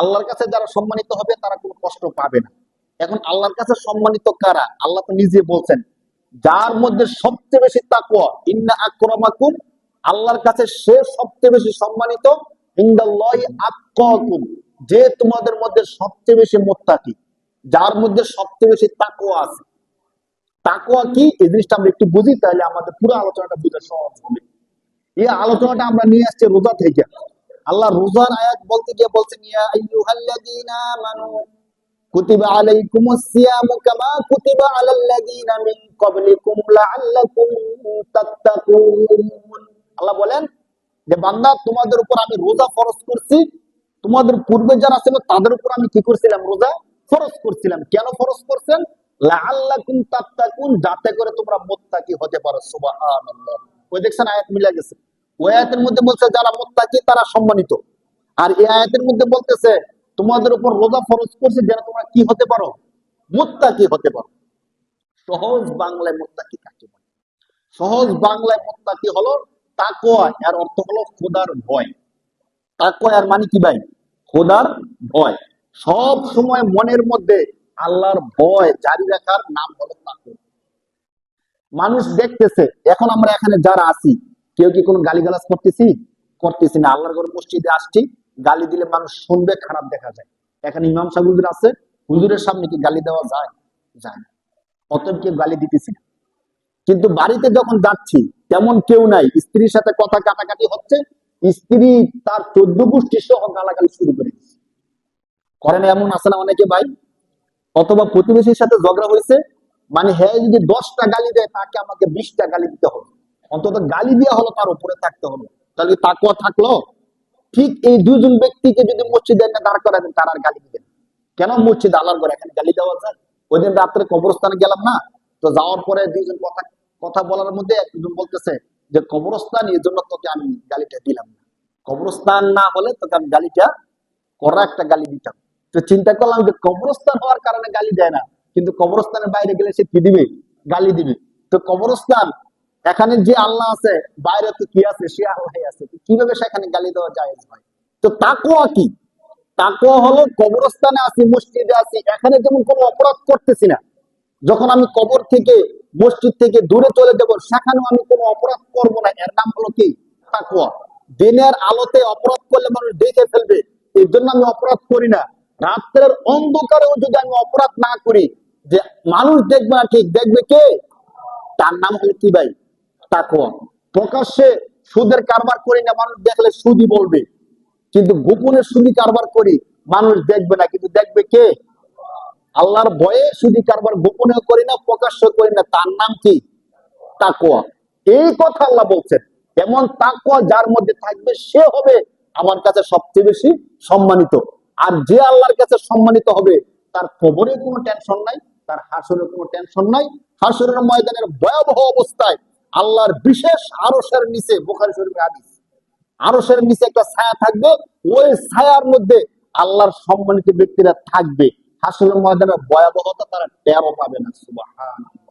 আল্লাহর কাছে যারা সম্মানিত হবে, তারা কোনো কষ্ট পাবে না। এখন আল্লাহর কাছে সম্মানিত কারা? আল্লাহ তো নিজে বলছেন, যার মধ্যে সবচেয়ে বেশি তাকওয়া, ইন্না আকরামাকুম, আল্লাহর কাছে সে সবচেয়ে বেশি সম্মানিত যে তোমাদের মধ্যে সবচেয়ে বেশি মুত্তাকি, যার মধ্যে সবচেয়ে বেশি তাকুয়া আছে। তাকুয়া কি? এই জিনিসটা আমরা একটু বুঝি, তাহলে আমাদের পুরো আলোচনাটা বুঝা সহজ হবে। এই আলোচনাটা আমরা নিয়ে আসছি রোজা থেকে। আল্লাহ রোজার আয়াত বলতে গিয়ে বলছেন, ইয়া আইয়ুহাল্লাযীনা আমানু কুতিবা আলাইকুমুস কামা কুতিবা আলাল্লাযীনা মিন ক্বাবলিকুম লাআল্লাকুম তাত্তাকুন। আল্লাহ বলেন যে, বান্দা, তোমাদের উপর আমি রোজা ফরজ করছি। তোমাদের পূর্বে যারা ছিল, তাদের উপর আমি কি করছিলাম? রোজা ফরজ করছিলাম। কেন ফরজ করছেন? লাআল্লাকুম তাত্তাকুন, যাতে করে তোমরা মুত্তাকি হতে পারো। সুবহানাল্লাহ। ওই দেখছেন আয়াত মিলে গেছে। ওই আয়াতের মধ্যে বলছে, যারা মুত্তাকি, তারা সম্মানিত। আর এই আয়াতের মধ্যে বলতেছে, তোমাদের উপর রোজা ফরজ করছে যেন তোমরা কি হতে পারো? মুত্তাকি হতে পারো। সহজ বাংলায় মুত্তাকি কাকে বলে? সহজ বাংলায় মুত্তাকি হলো তাকওয়া, এর অর্থ হলো খোদার ভয়। তাকওয়া এর মানে কি ভাই? খোদার ভয়। সব সময় মনের মধ্যে আল্লাহর ভয় জারি রাখার নাম হলো তাকওয়া। মানুষ দেখতেছে, এখন আমরা এখানে যারা আছি কেউ কি কোনো গালিগালাজ করতেছি? করতেছি না। আল্লাহর ঘরে মসজিদে আসছি, গালি দিলে মানুষ শুনবে, খারাপ দেখা যায়। এখানে ইমাম সাহেব আছে, হুজুরের সামনে কি গালি দেওয়া যায়? যায় না। অতএব কেউ গালি দিতেছি না। কিন্তু বাড়িতে যখন যাচ্ছি, তেমন কেউ নাই। স্ত্রীর সাথে কথা কাটাকাটি হচ্ছে, স্ত্রী তার চোদ্দ গোষ্ঠী সহ গালাগালি শুরু করে দিচ্ছে। করেন এমন আছে না অনেকে ভাই? অথবা প্রতিবেশীর সাথে ঝগড়া হয়েছে মানে হ্যাঁ যদি দশটা গালি দেয়, তাকে আমাকে বিশটা গালি দিতে হবে। অন্তত গালি দেওয়া হলো তার উপরে থাকতে হবে তাহলে তাকুয়া থাকল, ঠিক এই দুজন ব্যক্তিকে যদি মসজিদে এনে দাঁড় করাবেন, তার আর গালি দিবেন কেন মসজিদ আল্লাহর ঘরে এখানে গালি দেওয়া যায় ওই দিন রাত্রে কবরস্থানে গেলাম না? তো যাওয়ার পরে দুইজন কথা কথা বলার মধ্যে একজন বলতেছে যে, কবরস্থান, এই জন্য তোকে আমি গালিটা দিলাম না। কবরস্থান না হলে তোকে আমি গালিটা করা একটা গালি দিতাম। তো চিন্তা করলাম যে, কবরস্থান হওয়ার কারণে গালি দেয় না, কিন্তু কবরস্থানের বাইরে গেলে সে কি দিবে? গালি দিবে। তো কবরস্থান এখানে যে আল্লাহ আছে, বাইরে তো কি আছে? সে আল্লাহ আছে। কীভাবে সেখানে গালি দেওয়া যায় ভাই তো তাকুয়া কি? তাকুয়া হলো কবরস্থানে আছি, মসজিদে আছি, এখানে যেমন কোনো অপরাধ করতেছি না, যখন আমি কবর থেকে, মসজিদ থেকে দূরে চলে যাব, সেখানেও আমি কোনো অপরাধ করব না। এর নাম হলো কি? তাকুয়া দিনের আলোতে অপরাধ করলে মানুষ দেখে ফেলবে, এর জন্য আমি অপরাধ করি না। রাত্রের অন্ধকারেও যদি আমি অপরাধ না করি, যে মানুষ দেখবে না, ঠিক দেখবে কে? তার নাম হলো কি ভাই? তাকুয়া প্রকাশ্যে সুদের কারবার করি না, মানুষ দেখলে সুদি বলবে। কিন্তু গোপনে সুদি কারবার করি, মানুষ দেখবে না। কিন্তু দেখবে কে? আল্লাহর ভয়ে সুদি কারবার গোপনেও করি না প্রকাশ্য করি না। তার নাম কি? তাকুয়া এই কথা আল্লাহ বলছেন। এমন তাকুয়া যার মধ্যে থাকবে, সে হবে আমার কাছে সবচেয়ে বেশি সম্মানিত। আর যে আল্লাহর কাছে সম্মানিত হবে, তার কবরে কোনো টেনশন নাই, তার হাসরের কোনো টেনশন নাই। হাসরের ময়দানের ভয়াবহ অবস্থায় আল্লাহর বিশেষ আরসের নিচে, বোখারি শরীফের হাদিস। আরসের নিচে একটা ছায়া থাকবে, ওই ছায়ার মধ্যে আল্লাহর সম্মানিত ব্যক্তিরা থাকবে। হাসরের ময়দানের ভয়াবহতা তারা টেরও পাবে না, সুবহানাল্লাহ।